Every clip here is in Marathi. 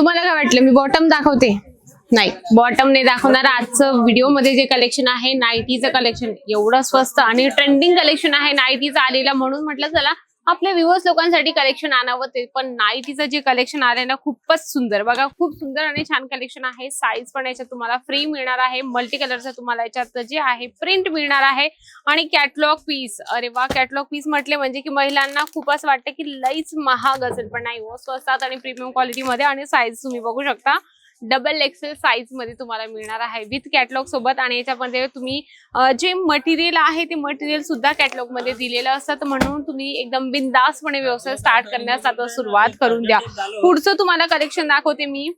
तुम्हाला काय वाटलं? मी बॉटम दाखवते. नाही बॉटम दाखवणार. आजचं व्हिडिओमध्ये जे कलेक्शन आहे नाईटीचं कलेक्शन एवढं स्वस्त आणि ट्रेंडिंग कलेक्शन आहे नाईटीचं आलेलं म्हणून म्हटलं चला आपल्या व्ह्युअर्स लोकांसाठी कलेक्शन आणावं ते पण नाईटीचं जे कलेक्शन आलंय ना खूपच सुंदर. बघा खूप सुंदर आणि छान कलेक्शन आहे. साईज पण याच्यात तुम्हाला फ्री मिळणार आहे. मल्टी कलरचं तुम्हाला याच्यात जे आहे प्रिंट मिळणार आहे. आणि कॅटलॉग पीस अरे वा कॅटलॉग पीस म्हटले म्हणजे की महिलांना खूपच वाटतं की लईच महाग असेल. पण नाही हो स्वस्तात आणि प्रीमियम क्वालिटीमध्ये आणि साईज तुम्ही बघू शकता. डबल एक्सेल साईजमध्ये तुम्हाला मिळणार आहे विथ कॅटलॉग सोबत. आणि याच्यामध्ये तुम्ही जे मटेरियल आहे ते मटेरियल सुद्धा कॅटलॉगमध्ये दिलेलं असतं. म्हणून तुम्ही एकदम बिंदासपणे व्यवसाय स्टार्ट करण्यास आता सुरुवात करून द्या. पुढचं तुम्हाला कलेक्शन दाखवते मी.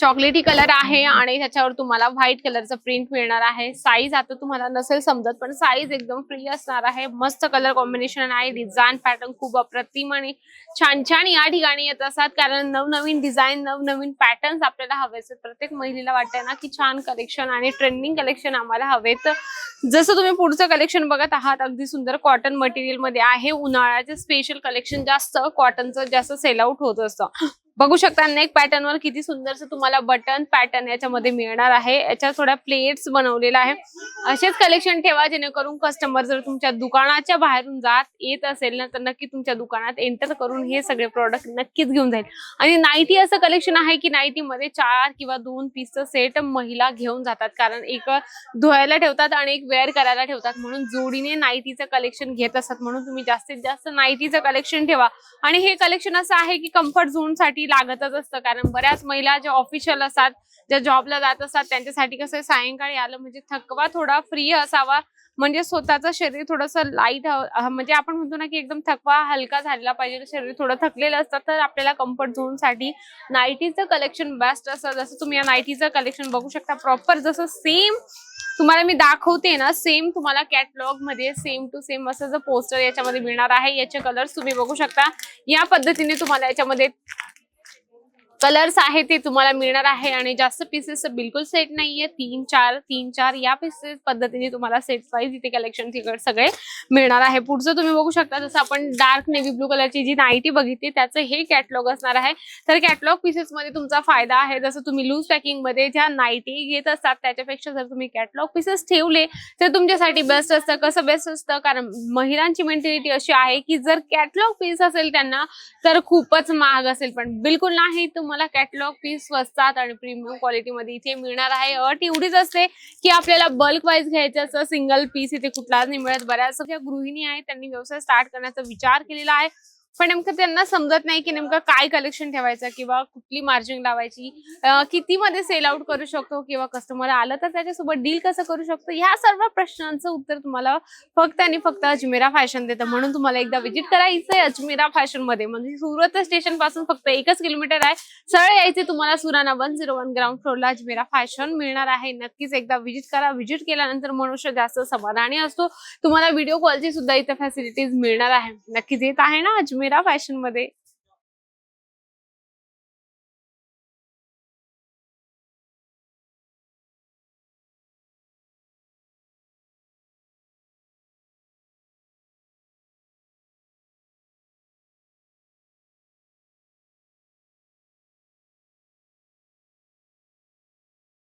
चॉकलेटी कलर आहे आणि त्याच्यावर तुम्हाला व्हाईट कलरचं प्रिंट मिळणार आहे. साईज आता तुम्हाला नसेल समजत पण साईज एकदम फ्री असणार आहे. मस्त कलर कॉम्बिनेशन आहे. डिझाईन पॅटर्न खूप अप्रतिम आणि छान छान या ठिकाणी येत असतात. कारण नवनवीन डिझाईन नवनवीन पॅटर्न्स आपल्याला हवे असतात प्रत्येक महिलेला वाटतंय ना की छान कलेक्शन आणि ट्रेंडिंग कलेक्शन आम्हाला हवेत जसं तुम्ही पुढचं कलेक्शन बघत आहात अगदी सुंदर कॉटन मटेरियलमध्ये आहे. उन्हाळ्याचे स्पेशल कलेक्शन जास्त कॉटनचं जास्त सेल आउट होत असतं. बघू शकता नेक पॅटर्न वर किती सुंदरस तुम्हाला बटन पॅटर्न याच्यामध्ये मिळणार आहे. याच्या थोड्या प्लेट्स बनवलेल्या आहे असेच कलेक्शन ठेवा जेणेकरून कस्टमर जर तुमच्या दुकानाच्या बाहेरून जात येत असेल ना तर नक्की तुमच्या दुकानात एंटर करून हे सगळे प्रॉडक्ट नक्कीच घेऊन जाईल. आणि नाईटी असं कलेक्शन आहे की नाईटी मध्ये चार किंवा दोन पीसचं सेट महिला घेऊन जातात. कारण एक धुवायला ठेवतात आणि एक वेअर करायला ठेवतात. म्हणून जोडीने नाईटीचं कलेक्शन घेत असतात. म्हणून तुम्ही जास्तीत जास्त नाईटीचं कलेक्शन ठेवा. आणि हे कलेक्शन असं आहे की कम्फर्ट झोनसाठी लागतच असतं. कारण बऱ्याच महिला ज्या ऑफिशियल असतात ज्या जॉबला जात असतात त्यांच्यासाठी कसं सायंकाळी आलं म्हणजे थकवा थोडा फ्री असावा. म्हणजे स्वतःचं शरीर थोडंसं लाइट म्हणजे आपण म्हणतो ना की एकदम थकवा हलका झालेला पाहिजे. शरीर थोडं थकलेलं असतं तर आपल्याला कम्फर्ट झोनसाठी नाईटीचं कलेक्शन बेस्ट असतं. जसं तुम्ही या नाईटीचं कलेक्शन बघू शकता प्रॉपर जसं सेम तुम्हाला मी दाखवते ना सेम तुम्हाला कॅटलॉगमध्ये सेम टू सेम असं जर पोस्टर याच्यामध्ये मिळणार आहे याचे कलर्स तुम्ही बघू शकता. या पद्धतीने तुम्हाला याच्यामध्ये कलर्स आहे ते तुम्हाला मिळणार आहे आणि जास्त पीसेस बिलकुल सेट नाहीये. तीन चार तीन चार या पीसेस पद्धतीने तुम्हाला सेट वाईज इथे कलेक्शन तिकड सगळे मिळणार आहे. पुढचं तुम्ही बघू शकता जसं आपण डार्क नेव्ही ब्लू कलरची जी नाईटी बघितली त्याचं हे कॅटलॉग असणार आहे. तर कॅटलॉग पीसेस मध्ये तुमचा फायदा आहे जसं तुम्ही लूज पॅकिंगमध्ये ज्या नाईटी घेत असतात त्याच्यापेक्षा जर तुम्ही कॅटलॉग पीसेस ठेवले तर तुमच्यासाठी बेस्ट असतं. कसं बेस्ट असतं? कारण महिलांची मेंटॅलिटी अशी आहे की जर कॅटलॉग पीस असेल त्यांना तर खूपच महाग असेल. पण बिलकुल नाही तुम्हाला कॅटलॉग पीस स्वस्तात आणि प्रीमियम क्वालिटीमध्ये इथे मिळणार आहे. अट एवढीच असते की आपल्याला बल्क वाईज घ्यायचं असं सिंगल पीस इथे कुठलाच नाही मिळत. बऱ्याच ज्या गृहिणी आहेत त्यांनी व्यवसाय स्टार्ट करण्याचा विचार केलेला आहे. पण नेमकं त्यांना समजत नाही की नेमकं काय कलेक्शन ठेवायचं किंवा कुठली मार्जिन लावायची. किती मध्ये सेल आउट करू शकतो किंवा कस्टमर आलं तर त्याच्यासोबत डील कसं करू शकतो? ह्या सर्व प्रश्नांचं उत्तर तुम्हाला फक्त आणि फक्त अजमेरा फॅशन देतं. म्हणून तुम्हाला एकदा व्हिजिट करायचंय अजमेरा फॅशनमध्ये. म्हणजे सुरत स्टेशनपासून फक्त एकच किलोमीटर आहे. सरळ यायचे तुम्हाला Surana one zero one ground फ्लोरला Ajmera fashion मिळणार आहे. नक्कीच एकदा व्हिजिट करा. व्हिजिट केल्यानंतर मनुष्य जास्त समाधानी असतो. तुम्हाला व्हिडिओ कॉलची सुद्धा इथे फॅसिलिटीज मिळणार आहे. नक्कीच येत आहे ना अजमेर? फॅशनमध्ये